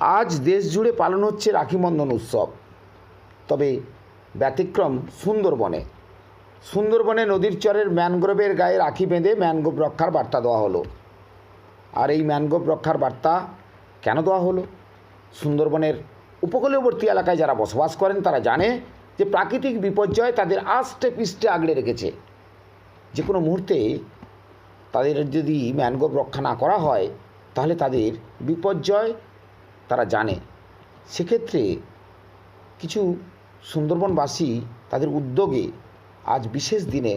আজ দেশ জুড়ে পালন হচ্ছে রাখিবন্ধন উৎসব। তবে ব্যতিক্রম সুন্দরবনে। সুন্দরবনে নদীর চরের ম্যানগ্রোভের গায়ে রাখি বেঁধে ম্যানগ্রোভ রক্ষার বার্তা দেওয়া হলো। আর এই ম্যানগ্রোভ রক্ষার বার্তা কেন দেওয়া হলো? সুন্দরবনের উপকূলবর্তী এলাকায় যারা বসবাস করেন, তারা জানে যে প্রাকৃতিক বিপর্যয় তাদের আষ্টে পিষ্টে আগলে রেখেছে। যে কোনো মুহূর্তে তাদের যদি ম্যানগ্রোভ রক্ষা না করা হয়, তাহলে তাদের বিপর্যয় তারা জানে। সেক্ষেত্রে কিছু সুন্দরবনবাসী তাদের উদ্যোগে আজ বিশেষ দিনে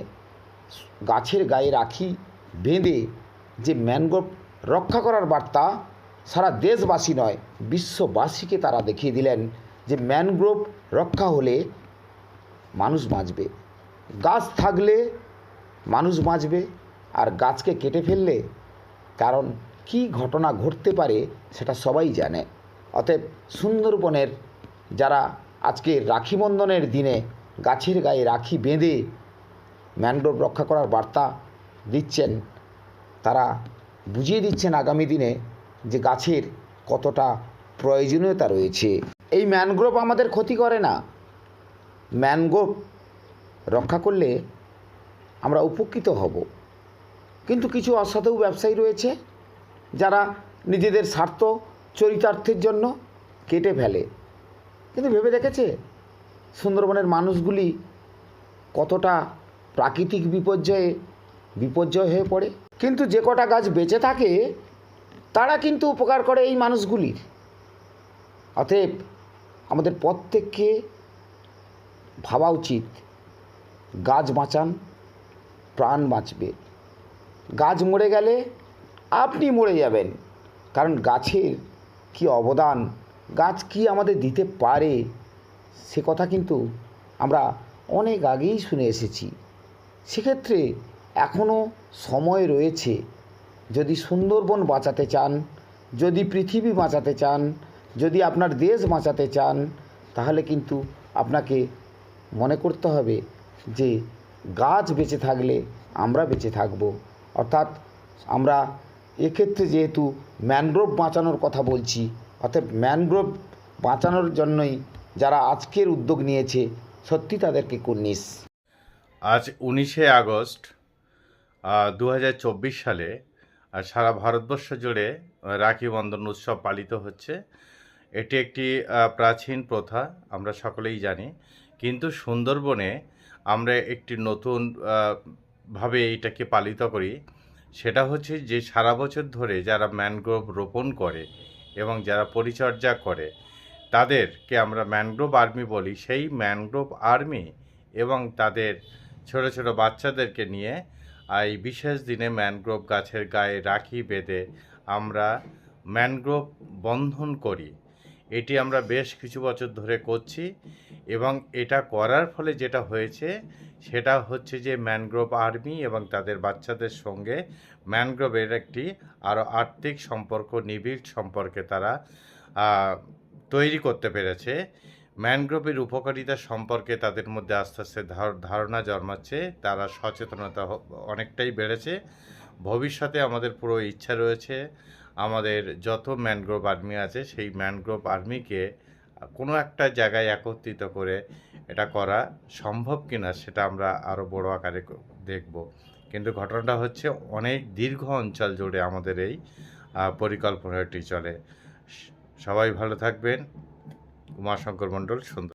গাছের গায়ে রাখি বেঁধে যে ম্যানগ্রোভ রক্ষা করার বার্তা সারা দেশবাসী নয়, বিশ্ববাসীকে তারা দেখিয়ে দিলেন যে ম্যানগ্রোভ রক্ষা হলে মানুষ বাঁচবে। গাছ থাকলে মানুষ বাঁচবে আর গাছকে কেটে ফেললে কারণ কি ঘটনা ঘটতে পারে সেটা সবাই জানে। অতএব সুন্দরবনের যারা আজকে রাখি বন্ধনের দিনে গাছের গায়ে রাখি বেঁধে ম্যানগ্রোভ রক্ষা করার বার্তা দিচ্ছেন, তারা বুঝিয়ে দিচ্ছেন আগামী দিনে যে গাছের কতটা প্রয়োজনীয়তা রয়েছে। এই ম্যানগ্রোভ আমাদের ক্ষতি করে না। ম্যানগ্রোভ রক্ষা করলে আমরা উপকৃত হব। কিন্তু কিছু অসাধু ব্যবসায়ী রয়েছে যারা নিজেদের স্বার্থ চরিতার্থের জন্য কেটে ফেলে। কিন্তু ভেবে দেখেছে? সুন্দরবনের মানুষগুলি কতটা প্রাকৃতিক বিপর্যয়ে, বিপর্যয় হয়ে পড়ে। কিন্তু যে কটা গাছ বেঁচে থাকে, তারা কিন্তু উপকার করে এই মানুষগুলির। অতএব আমাদের প্রত্যেককে ভাবা উচিত, গাছ বাঁচান, প্রাণ বাঁচবে। গাছ মরে গেলে আপনি মরে যাবেন। কারণ গাছের কি অবদান? গাছ কি আমাদের দিতে পারে? সে কথা কিন্তু আমরা অনেক আগেই শুনে এসেছি। সেক্ষেত্রে এখনও সময় রয়েছে। যদি সুন্দরবন বাঁচাতে চান, যদি পৃথিবী বাঁচাতে চান, যদি আপনার দেশ বাঁচাতে চান, তাহলে কিন্তু আপনাকে মনে করতে হবে যে গাছ বেঁচে থাকলে আমরা বেঁচে থাকব। অর্থাৎ আমরা এক্ষেত্রে যেহেতু ম্যানগ্রোভ বাঁচানোর কথা বলছি, অর্থাৎ ম্যানগ্রোভ বাঁচানোর জন্যই যারা আজকের উদ্যোগ নিয়েছে, সত্যি তাদেরকে কুর্নিশ। আজ উনিশে আগস্ট দু হাজার চব্বিশ সালে সারা ভারতবর্ষ জুড়ে রাখি বন্ধন উৎসব পালিত হচ্ছে। এটি একটি প্রাচীন প্রথা, আমরা সকলেই জানি। কিন্তু সুন্দরবনে আমরা একটি নতুন ভাবে এটাকে পালিত করি। সেটা হচ্ছে যে সারা বছর ধরে যারা ম্যানগ্রোভ রোপণ করে এবং যারা পরিচর্যা করে, তাদেরকে আমরা ম্যানগ্রোভ আর্মি বলি। সেই ম্যানগ্রোভ আর্মি এবং তাদের ছোট ছোট বাচ্চাদেরকে নিয়ে এই বিশেষ দিনে ম্যানগ্রোভ গাছের গায়ে রাখি বেঁধে আমরা ম্যানগ্রোভ বন্ধন করি। এটি আমরা বেশ কিছু বছর ধরে করছি। এবং এটা করার ফলে যেটা হয়েছে, সেটা হচ্ছে যে ম্যানগ্রোভ আর্মি এবং তাদের বাচ্চাদের সঙ্গে ম্যানগ্রোভের একটি আরও আর্থিক সম্পর্ক, নিবিড় সম্পর্কে তারা তৈরি করতে পেরেছে। ম্যানগ্রোভের উপকারিতা সম্পর্কে তাদের মধ্যে আস্তে আস্তে ধার- ধারণা জন্মাচ্ছে, তারা সচেতনতা অনেকটাই বেড়েছে। ভবিষ্যতে আমাদের পুরো ইচ্ছা রয়েছে, আমাদের যত ম্যানগ্রোভ আর্মি আছে, সেই ম্যানগ্রোভ আর্মিকে কোনো একটা জায়গায় একত্রিত করে এটা করা সম্ভব কিনা সেটা আমরা আরও বড় আকারে দেখব। কিন্তু ঘটনাটা হচ্ছে অনেক দীর্ঘ অঞ্চল জুড়ে আমাদের এই পরিকল্পনাটি চলে। সবাই ভালো থাকবেন। উমাশঙ্কর মণ্ডল সুন্দর।